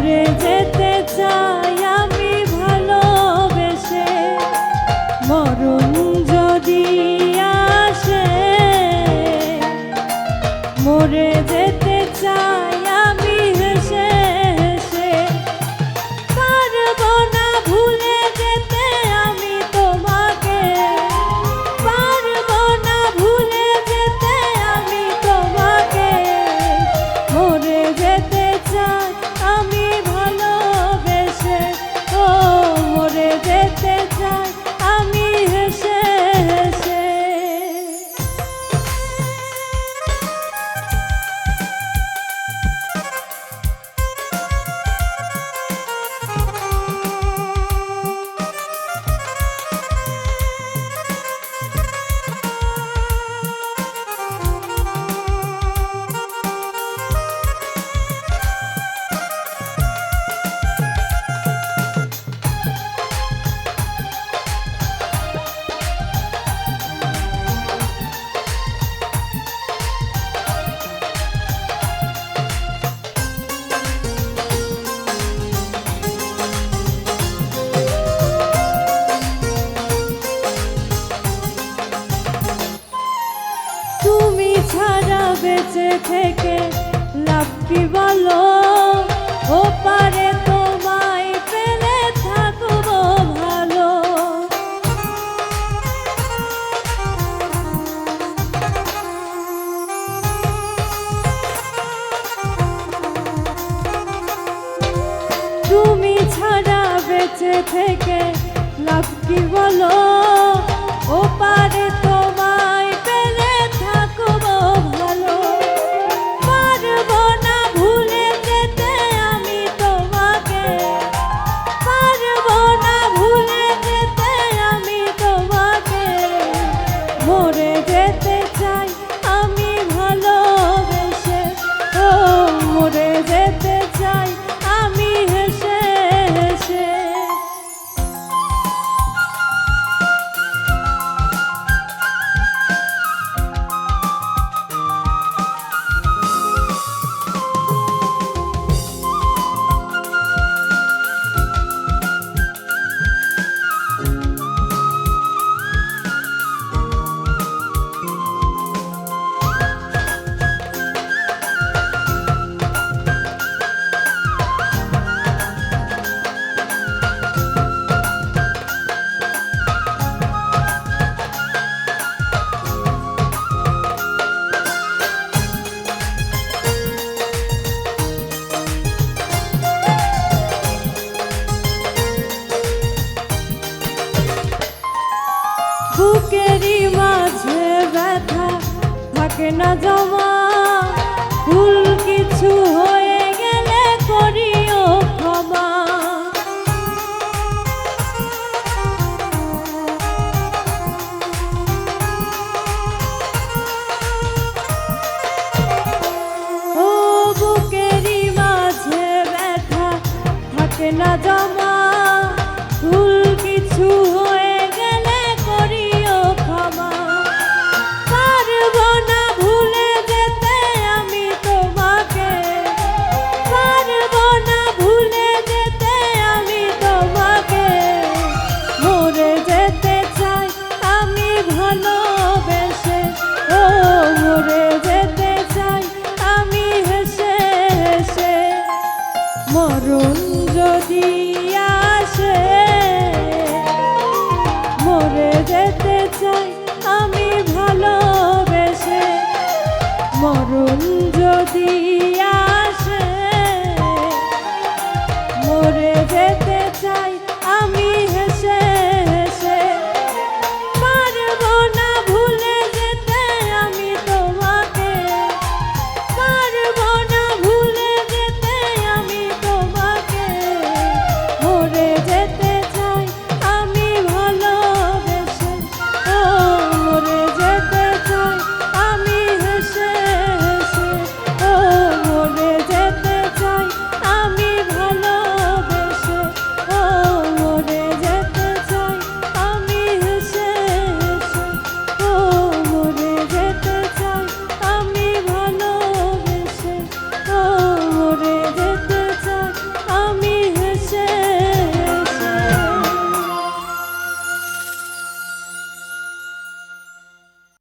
মরে যেতে চাই আমি যদি আসে মরে যেতে বেঁচে থেকে লাভ কি বলো? ও পারে তোমায় পেলে থাকব ভালো। তুমি ছাড়া বেঁচে থেকে লাভ কি বলো? বুকেরই মাঝে ব্যথা থাকে না জমা। ভুল কিছু হয়ে গেলে করিও ক্ষমা। ও বুকেরই মাঝে ব্যথা থাকে না জমা। আমি ভালোবেসে মরণ যদি